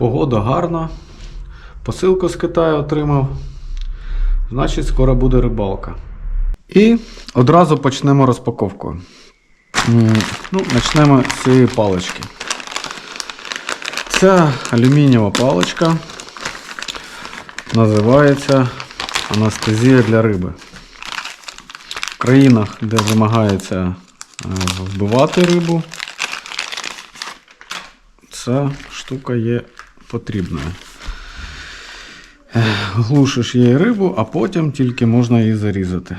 Погода гарна. Посилку з Китаю отримав. Значить, скоро буде рибалка. І одразу почнемо розпаковку. Ну, почнемо з цієї палички. Ця алюмінієва паличка називається анестезія для риби. В країнах, де вимагається е, вбивати рибу, ця штука є потрібною. Глушиш її рибу, а потім тільки можна її зарізати.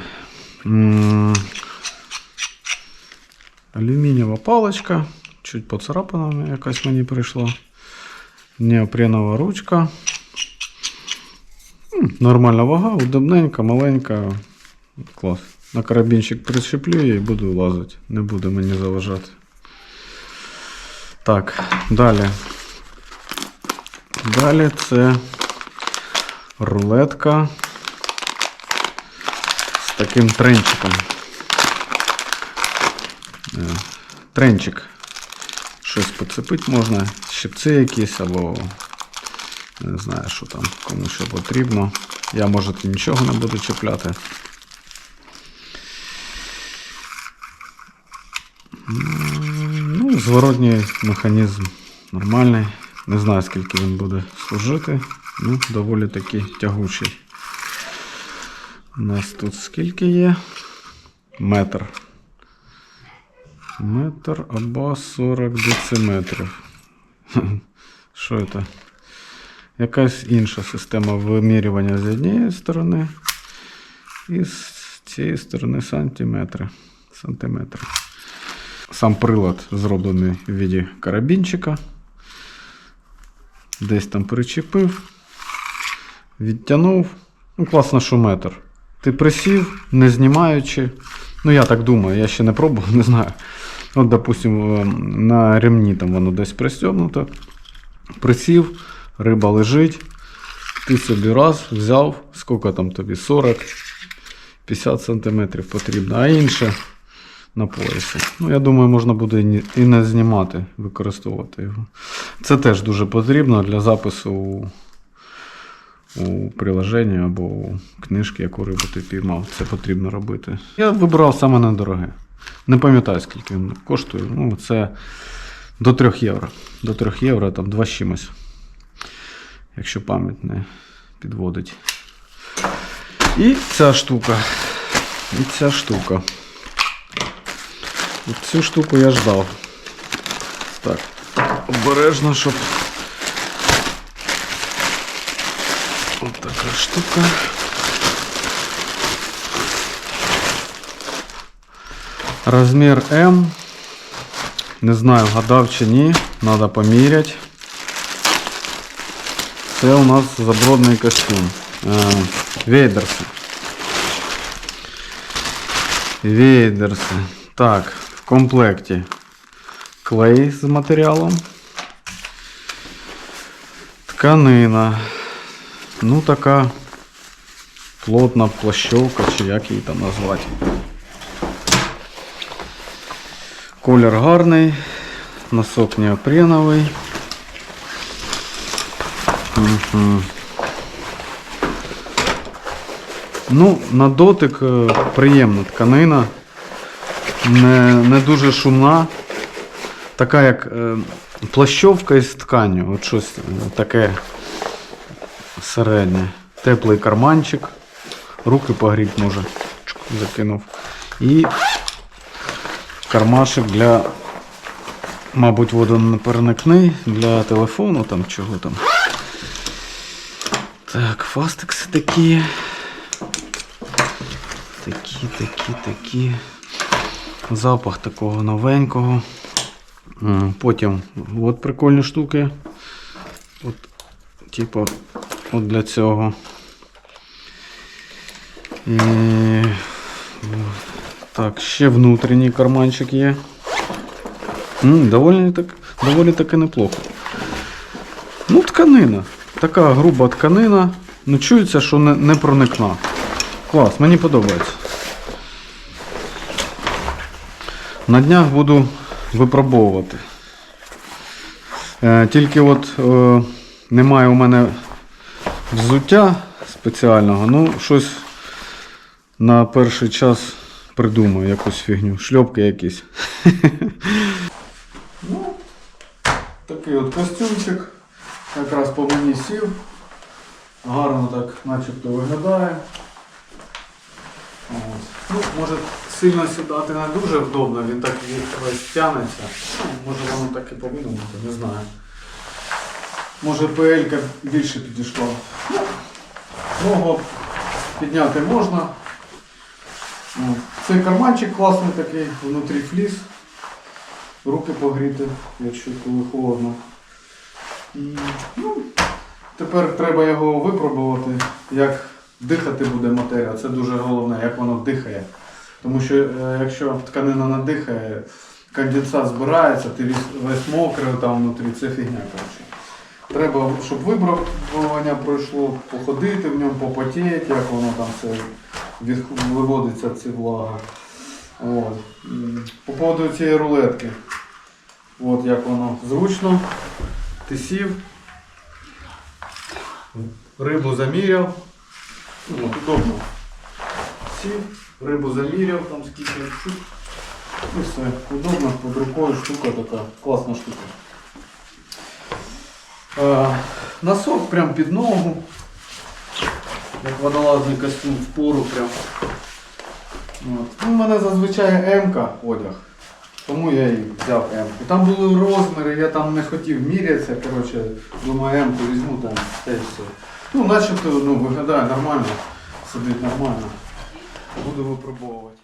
Алюмінієва паличка, чуть поцарапана якась мені прийшла. Неопренова ручка. Нормальна вага, удобненька, маленька. Клас. На карабінчик прищеплю і буду лазити. Не буде мені заважати. Так, далі. Далі це рулетка з таким тренчиком. Е, Тренчик. Щось поцепити можна, щипці якісь або не знаю, що там кому що потрібно. Я може нічого не буду чіпляти. Ну, зворотній механізм нормальний. Не знаю, скільки він буде служити. Ну, доволі таки тягучий. У нас тут скільки є? Метр. Метр або 40 дециметрів. Що це? Якась інша система вимірювання з однієї сторони. І з цієї сторони сантиметри. Сантиметри. Сам прилад зроблений в віді карабінчика. Десь там причепив, відтягнув. Ну, класно, що метр. Ти присів, не знімаючи. Ну, я так думаю, я ще не пробував, не знаю. От, допустим, е, на ремні там воно десь пристебнуто. Присів, риба лежить. Ти собі раз взяв, скільки там тобі? 40, 50 сантиметрів потрібно, а інше на поясі. Ну, я думаю, можна буде і не знімати, використовувати його. Це теж дуже потрібно для запису у, у приложенні або у книжки, яку рибу ти піймав. Це потрібно робити. Я вибрав саме недороге. Не пам'ятаю, скільки він коштує. Ну, це до 3 євро. До 3 євро там 2 з чимось. Якщо пам'ять не підводить. І ця штука. І ця штука. Цю штуку я ждав. Так, обережно, щоб. Ось така штука. Розмір М. Не знаю, гадав чи ні. Надо поміряти. Це у нас забродний костюм. Е, Вейдерси. Вейдерси. Так, в комплекті клей з матеріалом. Тканина. Ну, така плотна плащовка, чи як її там назвати. Колір гарний, носок неопреновий. Мгм. Ну, на дотик е, приємна тканина. Не, не дуже шумна. Така як е, плащовка із тканю. От щось таке середнє. Теплий карманчик. Руки погріть може. Закинув. І кармашик для, мабуть, водонепереникний для телефону там чого там. Так, фастекси такі. Такі, такі, такі. Запах такого новенького. Потім от прикольні штуки. От, типу, от для цього. І, так, ще внутрішній карманчик є. М, доволі, так, доволі таки неплохо. Ну, тканина. Така груба тканина. Ну, чується, що не, не проникна. Клас, мені подобається. На днях буду випробовувати. Е, тільки от е, Немає у мене взуття спеціального, ну щось на перший час придумаю якусь фігню. Шльопки якісь. ну, такий от костюмчик. Якраз по мені сів. Гарно так начебто виглядає. От. Ну, може сильно сідати не дуже вдобно, він так весь тянеться. Ну, може воно так і повинно бути, не знаю. Може ПЛ більше підійшла. Ну, Ногу підняти можна. Цей карманчик класний такий, внутрі фліс. Руки погріти, якщо коли холодно. Ну, тепер треба його випробувати, як дихати буде матеріал. Це дуже головне, як воно дихає. Тому що е, якщо тканина не дихає, конденсат збирається, ти весь, мокрий там внутрі, це фігня. Коротше. Треба, щоб випробування пройшло, походити в ньому, попотіти, як воно там все виводиться ці влага. От. По поводу цієї рулетки. От як воно зручно. Ти сів, рибу заміряв. От, удобно. Сів, рибу заміряв, там скільки чуть. І все. Удобно, під рукою штука така, класна штука. Е, носок прям під ногу. Як водолазний костюм в пору прям. От. Ну, у мене зазвичай М-ка одяг. Тому я і взяв М-ку. Там були розміри, я там не хотів мірятися, коротше, думаю, М-ку візьму там та все. Ну, начебто ну, виглядає нормально, сидить нормально. Буду випробовувати.